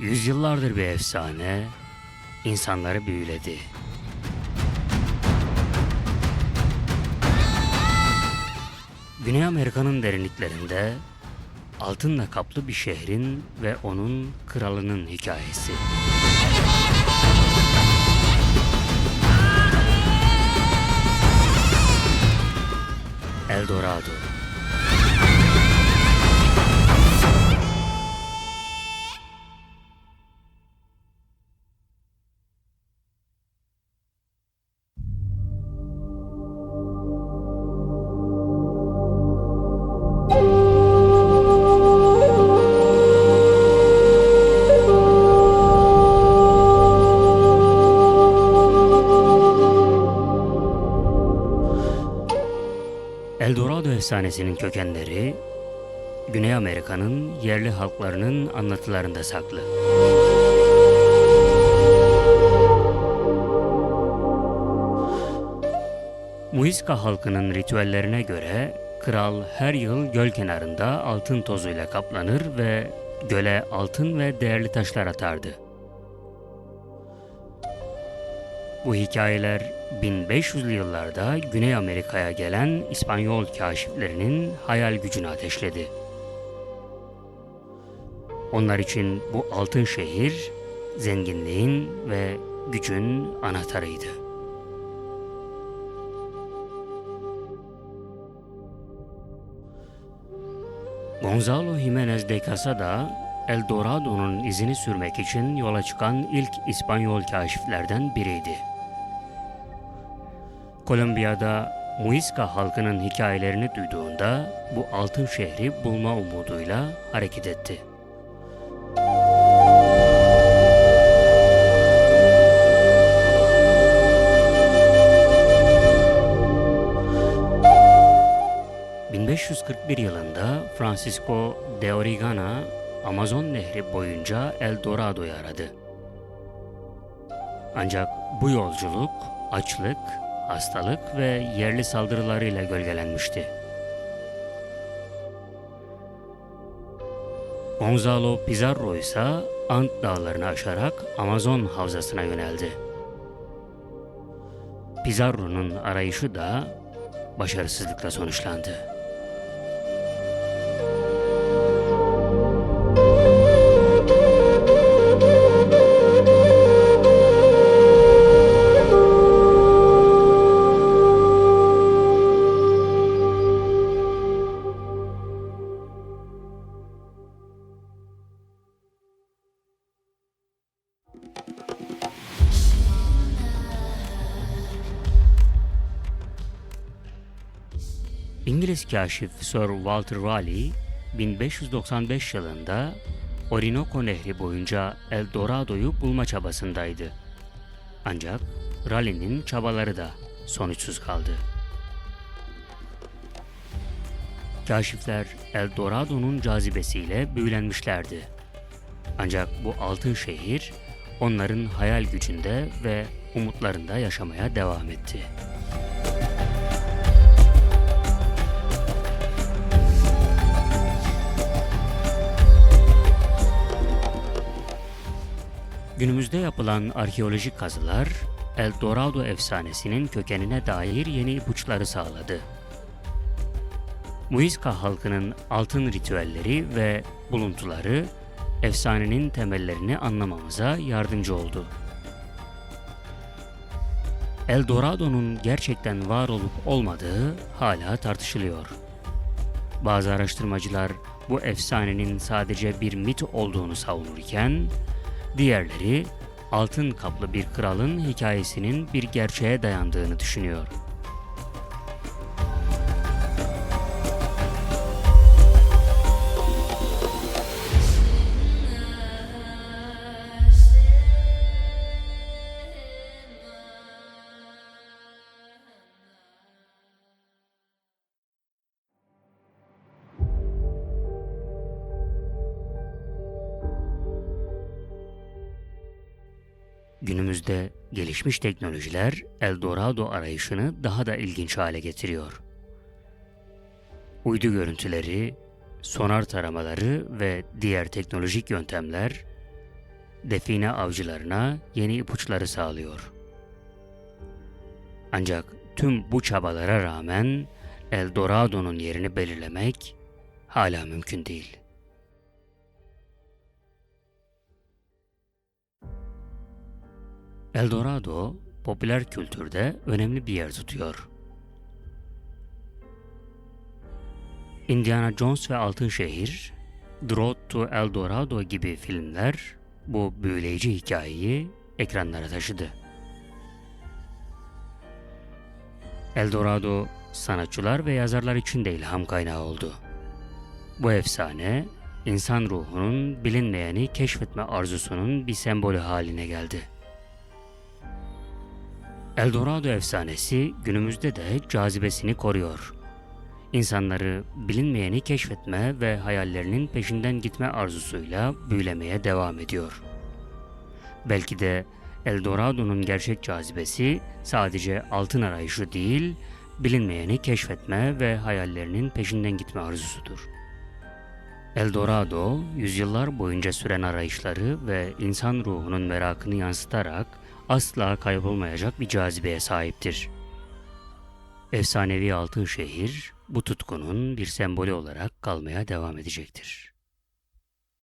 Yüzyıllardır bir efsane, insanları büyüledi. Güney Amerika'nın derinliklerinde altınla kaplı bir şehrin ve onun kralının hikayesi. El Dorado. El Dorado efsanesinin kökenleri Güney Amerika'nın yerli halklarının anlatılarında saklı. Muisca halkının ritüellerine göre kral her yıl göl kenarında altın tozuyla kaplanır ve göle altın ve değerli taşlar atardı. Bu hikayeler 1500'lü yıllarda Güney Amerika'ya gelen İspanyol kaşiflerinin hayal gücünü ateşledi. Onlar için bu altın şehir zenginliğin ve gücün anahtarıydı. Gonzalo Jimenez de Casada, El Dorado'nun izini sürmek için yola çıkan ilk İspanyol kaşiflerden biriydi. Kolombiya'da Muisca halkının hikayelerini duyduğunda bu altın şehri bulma umuduyla hareket etti. ...1541 yılında Francisco de Orellana Amazon Nehri boyunca El Dorado'yu aradı. Ancak bu yolculuk açlık, hastalık ve yerli saldırılarıyla gölgelenmişti. Gonzalo Pizarro ise Ant dağlarını aşarak Amazon havzasına yöneldi. Pizarro'nun arayışı da başarısızlıkla sonuçlandı. İngiliz kaşif Sir Walter Raleigh 1595 yılında Orinoco Nehri boyunca El Dorado'yu bulma çabasındaydı. Ancak Raleigh'nin çabaları da sonuçsuz kaldı. Kaşifler El Dorado'nun cazibesiyle büyülenmişlerdi. Ancak bu altın şehir onların hayal gücünde ve umutlarında yaşamaya devam etti. Günümüzde yapılan arkeolojik kazılar El Dorado efsanesinin kökenine dair yeni ipuçları sağladı. Muisca halkının altın ritüelleri ve buluntuları efsanenin temellerini anlamamıza yardımcı oldu. El Dorado'nun gerçekten var olup olmadığı hala tartışılıyor. Bazı araştırmacılar bu efsanenin sadece bir mit olduğunu savunurken, Diğerleri altın kaplı bir kralın hikayesinin bir gerçeğe dayandığını düşünüyor. Günümüzde gelişmiş teknolojiler El Dorado arayışını daha da ilginç hale getiriyor. Uydu görüntüleri, sonar taramaları ve diğer teknolojik yöntemler define avcılarına yeni ipuçları sağlıyor. Ancak tüm bu çabalara rağmen El Dorado'nun yerini belirlemek hala mümkün değil. El Dorado popüler kültürde önemli bir yer tutuyor. Indiana Jones ve Altın Şehir, The Road to El Dorado gibi filmler bu büyüleyici hikayeyi ekranlara taşıdı. El Dorado sanatçılar ve yazarlar için de ilham kaynağı oldu. Bu efsane insan ruhunun bilinmeyeni keşfetme arzusunun bir sembolü haline geldi. El Dorado efsanesi günümüzde de cazibesini koruyor. İnsanları bilinmeyeni keşfetme ve hayallerinin peşinden gitme arzusuyla büyülemeye devam ediyor. Belki de El Dorado'nun gerçek cazibesi sadece altın arayışı değil, bilinmeyeni keşfetme ve hayallerinin peşinden gitme arzusudur. El Dorado, yüzyıllar boyunca süren arayışları ve insan ruhunun merakını yansıtarak asla kaybolmayacak bir cazibeye sahiptir. Efsanevi altın şehir bu tutkunun bir sembolü olarak kalmaya devam edecektir.